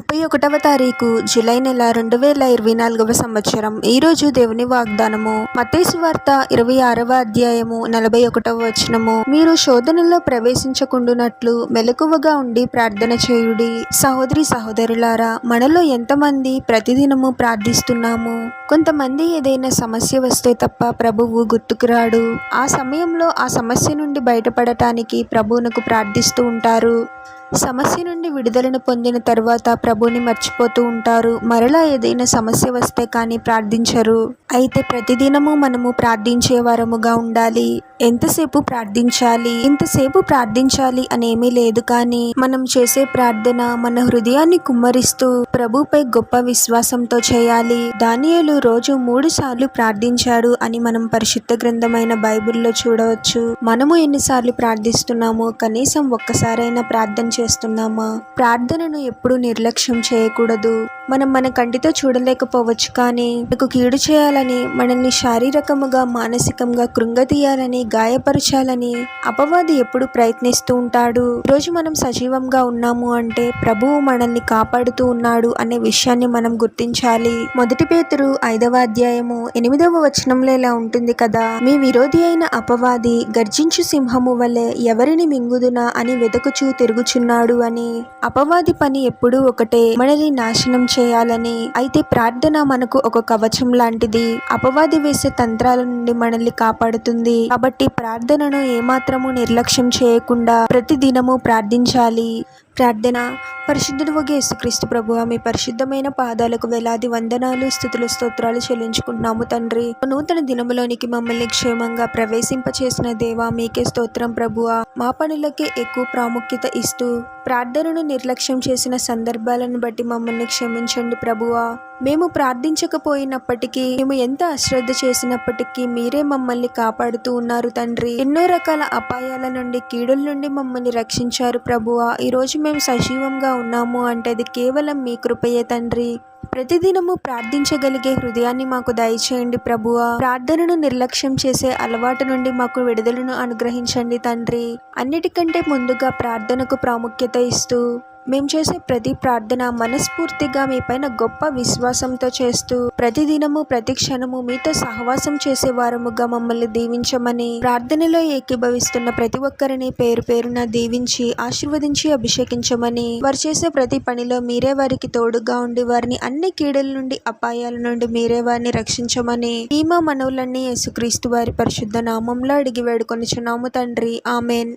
ముప్పై ఒకటవ తారీఖు జూలై నెల రెండు వేల ఇరవై నాలుగవ సంవత్సరం. ఈరోజు దేవుని వాగ్దానము. మతేసు వార్త ఇరవై ఆరవ అధ్యాయము నలభై ఒకటవ వచనము. మీరు శోధనలో ప్రవేశించకుండునట్లు మెలకువగా ఉండి ప్రార్థన చేయుడి. సహోదరి సహోదరులారా మనలో ఎంతమంది ప్రతిదినము ప్రార్థిస్తున్నాము? కొంతమంది ఏదైనా సమస్య వస్తే తప్ప ప్రభువు గుర్తుకురాడు. ఆ సమయంలో ఆ సమస్య నుండి బయటపడటానికి ప్రభువునకు ప్రార్థిస్తూ ఉంటారు. సమస్య నుండి విడుదలను పొందిన తర్వాత ప్రభుని మర్చిపోతూ ఉంటారు. మరలా ఏదైనా సమస్య వస్తే కానీ ప్రార్థించరు. అయితే ప్రతిదినము మనము ప్రార్థించే వారముగా ఉండాలి. ఎంతసేపు ప్రార్థించాలి? ఇంతసేపు ప్రార్థించాలి అనేమీ లేదు కానీ మనం చేసే ప్రార్థన మన హృదయాన్ని కుమ్మరిస్తూ ప్రభుపై గొప్ప విశ్వాసంతో చేయాలి. దానియలు రోజు మూడు సార్లు ప్రార్థించాడు అని మనం పరిశుద్ధ గ్రంథమైన బైబిల్లో చూడవచ్చు. మనము ఎన్నిసార్లు ప్రార్థిస్తున్నామో కనీసం ఒక్కసారైనా ప్రార్థన చేస్తున్నామా? ప్రార్థనను ఎప్పుడు నిర్లక్ష్యం చేయకూడదు. మనం మన కంటితో చూడలేకపోవచ్చు కానీ మనకు కీడు చేయాలని మనల్ని శారీరకముగా మానసికంగా కృంగతీయాలని గాయపరచాలని అపవాది ఎప్పుడు ప్రయత్నిస్తూ ఉంటాడు. రోజు మనం సజీవంగా ఉన్నాము అంటే ప్రభువు మనల్ని కాపాడుతూ ఉన్నాడు అనే విషయాన్ని మనం గుర్తించాలి. మొదటి పేతురు ఐదవ అధ్యాయము ఎనిమిదవ వచనంలో ఇలా ఉంటుంది కదా మీ విరోధి అయిన అపవాది గర్జించు సింహము వలె ఎవరిని మింగుదునా అని వెతుకుచూ తిరుగుచున్నాడు అని. అపవాది పని ఎప్పుడూ ఒకటే మనల్ని నాశనం చేయాలని. అయితే ప్రార్థన మనకు ఒక కవచం లాంటిది. అపవాది వేసే తంత్రాల నుండి మనల్ని కాపాడుతుంది. కాబట్టి ప్రార్థనను ఏమాత్రము నిర్లక్ష్యం చేయకుండా ప్రతి దినము ప్రార్థించాలి. ప్రార్థన. పరిశుద్ధుడు ఒక యేసుక్రీస్తు ప్రభు మీ పరిశుద్ధమైన పాదాలకు వేలాది వందనాలు స్థుతులు స్తోత్రాలు చెల్లించుకుంటున్నాము తండ్రి. నూతన దినములోనికి మమ్మల్ని క్షేమంగా ప్రవేశింపచేసిన దేవా మీకే స్తోత్రం ప్రభువా మా పనులకే ఎక్కువ ప్రాముఖ్యత ఇస్తూ ప్రార్థనను నిర్లక్ష్యం చేసిన సందర్భాలను బట్టి మమ్మల్ని క్షమించండి ప్రభువా మేము ప్రార్థించకపోయినప్పటికీ మేము ఎంత అశ్రద్ధ చేసినప్పటికీ మీరే మమ్మల్ని కాపాడుతూ ఉన్నారు తండ్రి. ఎన్నో రకాల అపాయాల నుండి కీడుల నుండి మమ్మల్ని రక్షించారు ప్రభువా. ఈరోజు మేము సజీవంగా ఉన్నాము అంటే అది కేవలం మీ కృపయే తండ్రి. ప్రతిదినము ప్రార్థించగలిగే హృదయాన్ని మాకు దయచేయండి ప్రభువా. ప్రార్థనను నిర్లక్ష్యం చేసే అలవాటు నుండి మాకు విడుదలను అనుగ్రహించండి తండ్రి. అన్నిటికంటే ముందుగా ప్రార్థనకు ప్రాముఖ్యత ఇస్తూ మేము చేసే ప్రతి ప్రార్థన మనస్ఫూర్తిగా మీ పైన గొప్ప విశ్వాసంతో చేస్తూ ప్రతిదినము ప్రతి క్షణము మీతో సహవాసం చేసే వారముగా మమ్మల్ని దీవించమని ప్రార్థనలో ఏకీభవిస్తున్న ప్రతి ఒక్కరిని పేరు పేరున దీవించి ఆశీర్వదించి అభిషేకించమని వారు చేసే ప్రతి పనిలో మీరే వారికి తోడుగా ఉండి వారిని అన్ని కీడల నుండి అపాయాల నుండి మీరే వారిని రక్షించమని ఈ మా మనవులన్నీ యేసుక్రీస్తు వారి పరిశుద్ధ నామంలో అడిగి వేడుకొనిచున్నాము తండ్రి. ఆమెన్.